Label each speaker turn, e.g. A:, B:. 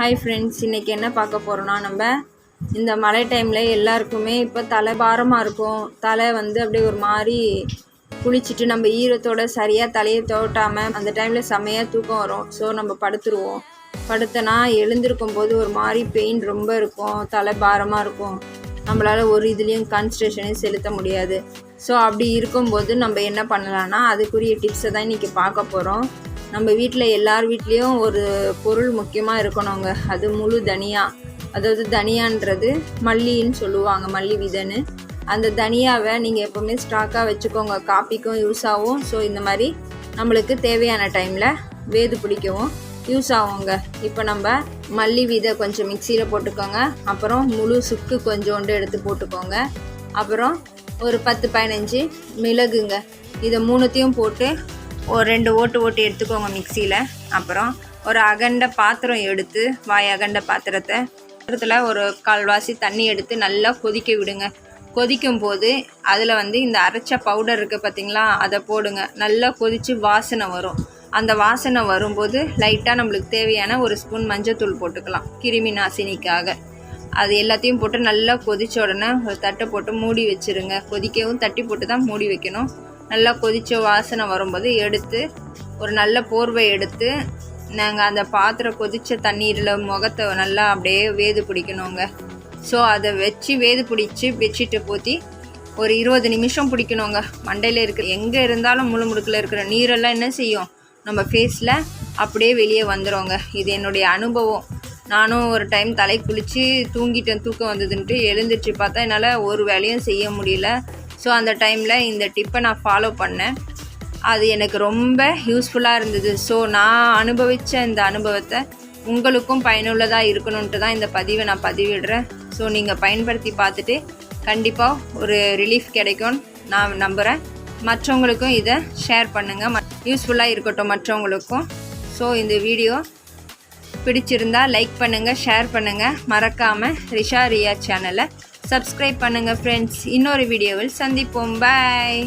A: Hi friends இன்றைக்கி என்ன பார்க்க போகிறோன்னா நம்ம இந்த மழை டைமில் எல்லாருக்குமே இப்போ தலை பாரமாக இருக்கும். தலை வந்து அப்படியே ஒரு மாதிரி குளிச்சுட்டு நம்ம ஈரத்தோட சரியாக தலையை தோட்டாமல் அந்த டைமில் செமையாக தூக்கம் வரும். ஸோ நம்ம படுத்துருவோம். படுத்தனா எழுந்திருக்கும் போது ஒரு மாதிரி பெயின் ரொம்ப இருக்கும். தலை பாரமாக இருக்கும். நம்மளால் ஒரு இதுலேயும் கான்சன்ட்ரேஷனே செலுத்த முடியாது. ஸோ அப்படி இருக்கும்போது நம்ம என்ன பண்ணலான்னா அதுக்குரிய டிப்ஸை தான் இன்றைக்கி பார்க்க போகிறோம் நம்ம வீட்டில் எல்லார் வீட்லேயும் ஒரு பொருள் முக்கியமாக இருக்கணுங்க. அது முழு தனியா. அதாவது தனியான்றது மல்லின்னு சொல்லுவாங்க மல்லி விதைன்னு. அந்த தனியாவை நீங்கள் எப்போவுமே ஸ்டாக்காக வச்சுக்கோங்க. காப்பிக்கும் யூஸ் ஆகும். ஸோ இந்த மாதிரி நம்மளுக்கு தேவையான டைமில் வேது பிடிக்கவும் யூஸ் ஆகுங்க. இப்போ நம்ம மல்லி விதை கொஞ்சம் மிக்சியில் போட்டுக்கோங்க. அப்புறம் முழு சுக்கு கொஞ்சோண்டு எடுத்து போட்டுக்கோங்க. அப்புறம் ஒரு பத்து பதினஞ்சு மிளகுங்க. இதை மூணுத்தையும் போட்டு ஒரு ரெண்டு ஓட்டு ஓட்டு எடுத்துக்கோங்க மிக்சியில். அப்புறம் ஒரு அகண்ட பாத்திரம் எடுத்து வாய் அகண்ட பாத்திரத்தை பாத்திரத்தில் ஒரு கால்வாசி தண்ணி எடுத்து நல்லா கொதிக்க விடுங்க. கொதிக்கும் போது அதில் வந்து இந்த அரைச்ச பவுடர் இருக்குது பார்த்தீங்களா அதை போடுங்க. நல்லா கொதித்து வாசனை வரும். அந்த வாசனை வரும்போது லைட்டாக நம்மளுக்கு தேவையான ஒரு ஸ்பூன் மஞ்சத்தூள் போட்டுக்கலாம் கிருமி நாசினிக்காக. அது எல்லாத்தையும் போட்டு நல்லா கொதிச்ச உடனே ஒரு தட்டை போட்டு மூடி வச்சுருங்க. கொதிக்கவும் தட்டி போட்டு தான் மூடி வைக்கணும். நல்லா கொதித்த வாசனை வரும்போது எடுத்து ஒரு நல்ல போர்வை எடுத்து நாங்கள் அந்த பாத்திரம் கொதித்த தண்ணீரில் முகத்தை நல்லா அப்படியே வேது பிடிக்கணுங்க. ஸோ அதை வச்சு வேது பிடிச்சி பெட்ஷீட்டை போற்றி ஒரு இருபது நிமிஷம் பிடிக்கணுங்க. மண்டையில் இருக்கிற எங்கே இருந்தாலும் முழு முடுக்கில் இருக்கிற நீரெல்லாம் என்ன செய்யும்? நம்ம ஃபேஸில் அப்படியே வெளியே வந்துடுங்க இது என்னுடைய அனுபவம். நானும் ஒரு டைம் தலை குளித்து தூங்கிட்டேன் தூக்கம் வந்ததுன்ட்டு எழுந்திரிச்சு பார்த்தா என்னால் ஒரு வேலையும் செய்ய முடியல. ஸோ அந்த டைமில் இந்த டிப்பை நான் ஃபாலோ பண்ணேன். அது எனக்கு ரொம்ப யூஸ்ஃபுல்லாக இருந்தது. ஸோ நான் அனுபவித்த இந்த அனுபவத்தை உங்களுக்கும் பயனுள்ளதாக இருக்கணுன்ட்டு தான் இந்த பதிவை நான் பதிவிடுறேன். ஸோ நீங்கள் பயன்படுத்தி பார்த்துட்டு கண்டிப்பாக ஒரு ரிலீஃப் கிடைக்கும்னு நான் நம்புகிறேன் மற்றவங்களுக்கும் இதை ஷேர் பண்ணுங்கள் யூஸ்ஃபுல்லாக இருக்கட்டும் மற்றவங்களுக்கும். ஸோ இந்த வீடியோ பிடிச்சிருந்தா லைக் பண்ணுங்கள் ஷேர் பண்ணுங்கள் மறக்காமல் ரிஷா ரியா சேனலை சப்ஸ்கிரைப் பண்ணுங்கள் ஃப்ரெண்ட்ஸ் இன்னொரு வீடியோவில் சந்திப்போம். பாய்